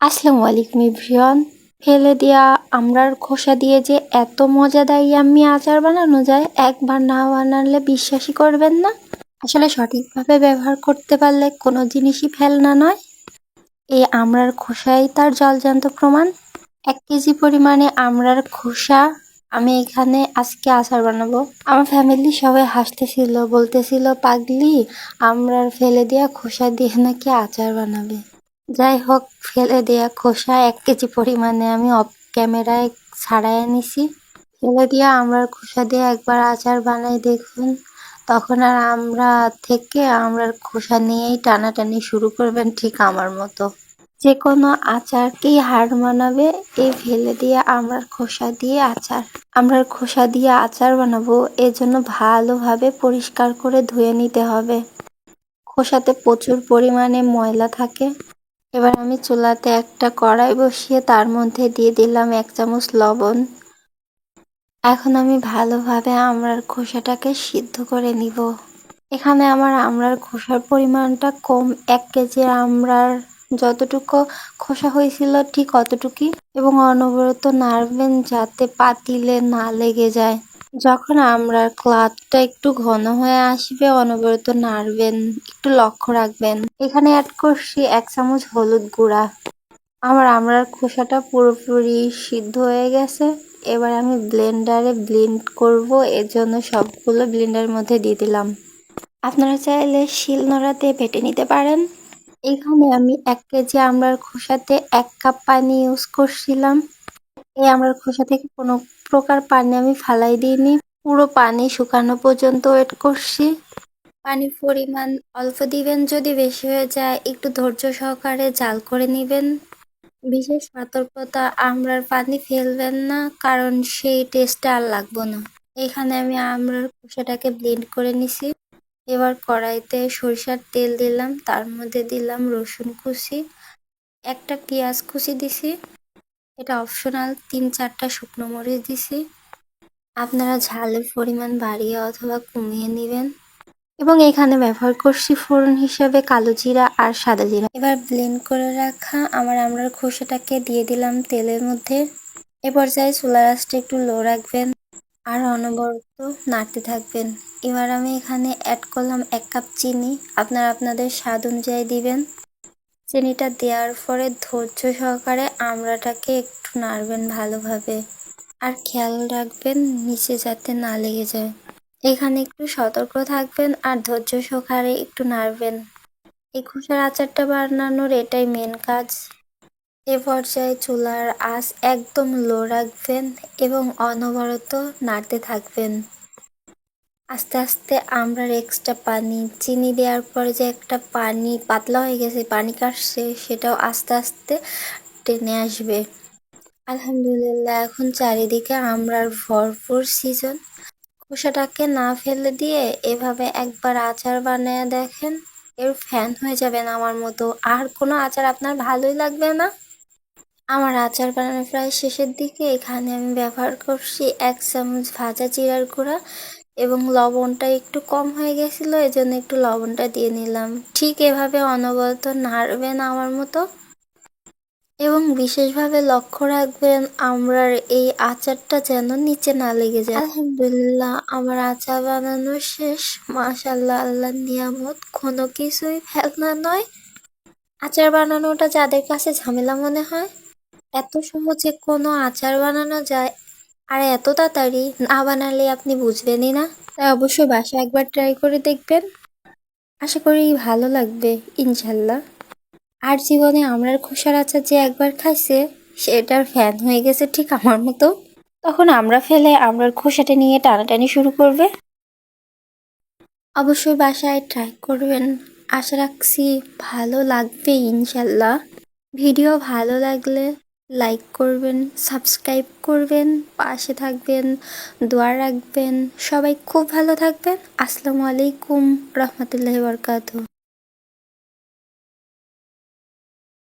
আসসালামু আলাইকুম ইভরিয়ান ফেলে দেওয়া আমরার খোসা দিয়ে যে এত মজাদার ইয়াম্মি আচার বানানো যায়, একবার না বানালে বিশ্বাসই করবেন না। আসলে সঠিকভাবে ব্যবহার করতে পারলে কোনো জিনিসই ফেলনা নয়। এই আমরার খোসাই তার জলজান্ত প্রমাণ। এক কেজি পরিমাণে আমরার খোসা আমি এখানে আজকে আচার বানাবো। আমার ফ্যামিলি সবাই হাসতেছিল, বলতেছিল, পাগলি, আমরার ফেলে দেওয়া খোসা দিয়ে নাকি আচার বানাবে? যাই হোক, ফেলে দেয়া খোসা এক কেজি পরিমাণে আমি অফ ক্যামেরায় ছাড়াই নিছি। ফেলে দিয়ে আমরা খোসা দিয়ে একবার আচার বানাই দেখুন। তখন আর আমরা থেকে আমরা খোসা নিয়েই টানাটানি শুরু করবেন ঠিক আমার মতো। যে কোনো আচারকেই হার মানাবে এই ফেলে দিয়ে আমরা খোসা দিয়ে আচার। আমরা খোসা দিয়ে আচার বানাবো এর জন্য ভালোভাবে পরিষ্কার করে ধুয়ে নিতে হবে। খোসাতে প্রচুর পরিমাণে ময়লা থাকে। এবার আমি চুলাতে একটা কড়াই বসিয়ে তার মধ্যে দিয়ে দিলাম এক চামচ লবণ। এখন আমি ভালোভাবে আমড়ার খোসাটাকে সিদ্ধ করে নিব। এখানে আমার আমড়ার খোসার পরিমাণটা কম, এক কেজি আমরার যতটুকু খোসা হয়েছিল ঠিক অতটুকুই এবং অনবরত নাড়বেন যাতে পাতিলে না লেগে যায়। যখন আমরা ক্লাথটা একটু ঘন হয়ে আসবে, অনবরত নাড়বেন, একটু লক্ষ্য রাখবেন। এখানে অ্যাড করছি এক চামচ হলুদ গুঁড়া। আমার আমরার খোসাটা পুরোপুরি সিদ্ধ হয়ে গেছে। এবার আমি ব্লেন্ডারে ব্লেন্ড করব এর জন্য সবগুলো ব্লেন্ডারের মধ্যে দিয়ে দিলাম। আপনারা চাইলে শিল নোড়াতে বেটে নিতে পারেন। এখানে আমি এক কেজি আমরার খোসাতে এক কাপ পানি ইউজ করছিলাম। এই আমরার খোসা থেকে কোনো প্রকার পানি আমি ফালাই দিইনি। পুরো পানি শুকানো পর্যন্ত ওয়েট করছি। পানির পরিমাণ অল্প দিবেন, যদি বেশি হয়ে যায় একটু ধৈর্য সহকারে জাল করে নেবেন। বিশেষ সতর্কতা আমরার পানি ফেলবেন না, কারণ সেই টেস্টটা আর লাগবো না। এখানে আমি আমরার খোসাটাকে ব্লেন্ড করে নিছি। এবার কড়াইতে সরিষার তেল দিলাম, তার মধ্যে দিলাম রসুন কুচি, একটা পেঁয়াজ কুচি দিছি। এটা অপশনাল তিন চারটা শুকনো মরিচ দিছি। আপনারা ঝালের পরিমাণ বাড়িয়ে অথবা কমিয়ে নেবেন। এবং এখানে ব্যবহার করছি ফোড়ন হিসাবে কালো জিরা আর সাদা জিরা। এবার ব্লেন্ড করে রাখা আমার আমরার খোসাটাকে দিয়ে দিলাম তেলের মধ্যে। এ পর্যায়ে চুলা রাসটা একটু লো রাখবেন আর অনবরত নাড়তে থাকবেন। এবার আমি এখানে অ্যাড করলাম এক কাপ চিনি। আপনারা আপনাদের স্বাদ অনুযায়ী দিবেন। চিনিটা দেওয়ার পরে ধৈর্য সহকারে আমড়াটাকে একটু নাড়বেন ভালোভাবে। আর খেয়াল রাখবেন নিচে যাতে না লেগে যায়। এখানে একটু সতর্ক থাকবেন আর ধৈর্য সহকারে একটু নাড়বেন। এই খোসার আচারটা বানানোর এটাই মেন কাজ। এ পর্যায়ে চুলার আঁচ একদম লো রাখবেন এবং অনবরত নাড়তে থাকবেন। আস্তে আস্তে আমরা এক্সট্রা পানি, চিনি দেওয়ার পরে যে একটা পানি পাতলা হয়ে গেছে, পানি কাটছে, সেটাও আস্তে আস্তে টেনে আসবে। আলহামদুলিল্লাহ, এখন চারিদিকে আমরার ভরপুর সিজন খোসাটাকে না ফেলে দিয়ে এভাবে একবার আচার বানিয়ে দেখেন এর ফ্যান হয়ে যাবেন আমার মতো। আর কোনো আচার আপনার ভালোই লাগবে না? আমার আচার বানানো প্রায় শেষের দিকে এখানে আমি ব্যবহার করছি এক চামচ ভাজা জিরার গুঁড়া এবং লবণটা একটু কম হয়ে গেছিল, এজন্য একটু লবণটা দিয়ে নিলাম। ঠিক এভাবে অনবরত নাড়বেন আমার মতো। এবং বিশেষভাবে লক্ষ্য রাখবেন, আমরার এই আচারটা যেন নিচে না লেগে যায়। আলহামদুলিল্লাহ, আমার আচার বানানো শেষ। মাশাল্লাহ আল্লাহ নিয়ামত, কোনো কিছুই ফেলনা নয়। আচার বানানোটা যাদের কাছে ঝামেলা মনে হয়, এত সহজে কোনো আচার বানানো যায় আর এত তাড়াতাড়ি, না বানালে আপনি বুঝবেনই না। তাই অবশ্যই বাসা একবার ট্রাই করে দেখবেন। আশা করি ভালো লাগবে, ইনশাল্লাহ। আর জীবনে আমরার খোসার আচার যে একবার খাইছে, সেটার ফ্যান হয়ে গেছে ঠিক আমার মতো। তখন আমরা ফেলে আমরার খোসাটা নিয়ে টানাটানি শুরু করবে। অবশ্যই বাসায় ট্রাই করবেন। আশা রাখছি ভালো লাগবে, ইনশাল্লাহ। ভিডিও ভালো লাগলে লাইক করবেন সাবস্ক্রাইব করবেন, পাশে থাকবেন, দোয়া রাখবেন। সবাই খুব ভালো থাকবেন। আসসালামু আলাইকুম, রহমতুল্লাহ বরকাত